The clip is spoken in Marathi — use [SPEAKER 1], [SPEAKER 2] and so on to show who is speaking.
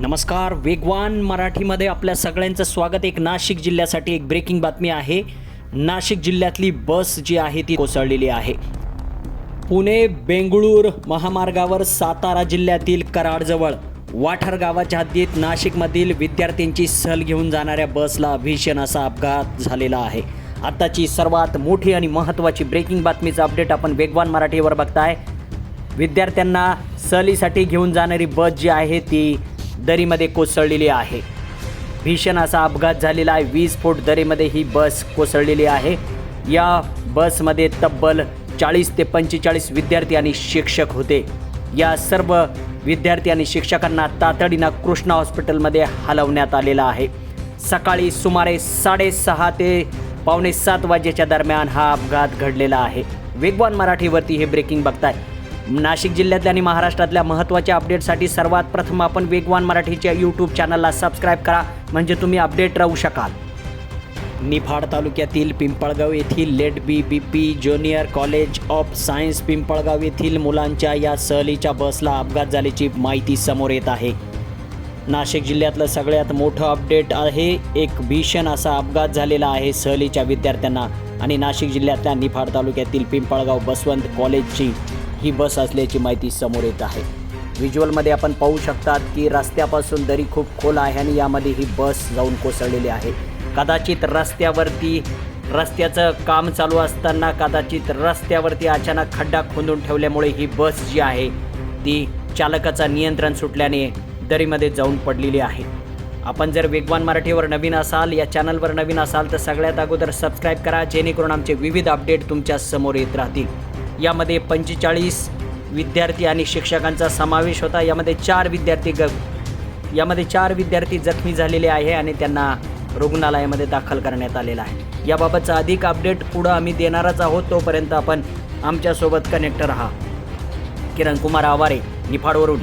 [SPEAKER 1] नमस्कार वेगवान मराठीमध्ये आपल्या सगळ्यांचं स्वागत. एक नाशिक जिल्ह्यासाठी एक ब्रेकिंग बातमी आहे. नाशिक जिल्ह्यातली बस जी आहे ती कोसळलेली आहे. पुणे बेंगळूर महामार्गावर सातारा जिल्ह्यातील कराडजवळ वाठार गावाच्या हद्दीत नाशिकमधील विद्यार्थ्यांची सहल घेऊन जाणाऱ्या बसला भीषण असा अपघात झालेला आहे. आत्ताची सर्वात मोठी आणि महत्त्वाची ब्रेकिंग बातमीचं अपडेट आपण वेगवान मराठीवर बघताय. विद्यार्थ्यांना सहलीसाठी घेऊन जाणारी बस जी आहे ती दरीमध्ये कोसळलेली आहे. भीषण असा अपघात झालेला आहे. वीज फूट दरीमध्ये ही बस कोसळलेली आहे. या बसमध्ये तब्बल चाळीस ते पंचेचाळीस विद्यार्थी आणि शिक्षक होते. या सर्व विद्यार्थी आणि शिक्षकांना तातडीनं कृष्णा हॉस्पिटलमध्ये हलवण्यात आलेलं आहे. सकाळी सुमारे साडेसहा ते पावणे सात वाजेच्या दरम्यान हा अपघात घडलेला आहे. वेगवान मराठीवरती हे ब्रेकिंग बघताय. नाशिक जिल्ह्यातल्या आणि महाराष्ट्रातल्या महत्त्वाच्या अपडेटसाठी सर्वात प्रथम आपण वेगवान मराठीच्या यूट्यूब चॅनलला सबस्क्राईब करा. म्हणजे तुम्ही अपडेट राहू शकाल. निफाड तालुक्यातील पिंपळगाव येथील late B B P junior college of science Pimpalgaon येथील मुलांच्या या सहलीच्या बसला अपघात झाल्याची माहिती समोर येत आहे. नाशिक जिल्ह्यातलं सगळ्यात मोठं अपडेट आहे. एक भीषण असा अपघात झालेला आहे सहलीच्या विद्यार्थ्यांना. आणि नाशिक जिल्ह्यातल्या निफाड तालुक्यातील पिंपळगाव बसवंत कॉलेजची ही बस असल्याची माहिती समोर येत आहे. व्हिज्युअलमध्ये आपण पाहू शकतात की रस्त्यापासून दरी खूप खोल आहे आणि यामध्ये ही बस जाऊन कोसळलेली आहे. कदाचित रस्त्यावरती रस्त्याचं काम चालू असताना कदाचित रस्त्यावरती अचानक खड्डा खोदून ठेवल्यामुळे ही बस जी आहे ती चालकाचा नियंत्रण सुटल्याने दरीमध्ये जाऊन पडलेली आहे. आपण जर वेगवान मराठीवर नवीन असाल या चॅनलवर नवीन असाल तर सगळ्यात अगोदर सबस्क्राईब करा जेणेकरून आमचे विविध अपडेट तुमच्यासमोर येत राहतील. यामध्ये पंचेचाळीस विद्यार्थी आणि शिक्षकांचा समावेश होता. यामध्ये चार विद्यार्थी ग यामध्ये चार विद्यार्थी जखमी झालेले आहे आणि त्यांना रुग्णालयामध्ये दाखल करण्यात आलेला आहे. याबाबतचा अधिक अपडेट पुढं आम्ही देणारच आहोत. तोपर्यंत आपण आमच्यासोबत कनेक्ट राहा. किरण कुमार आवारे निफाडवरून.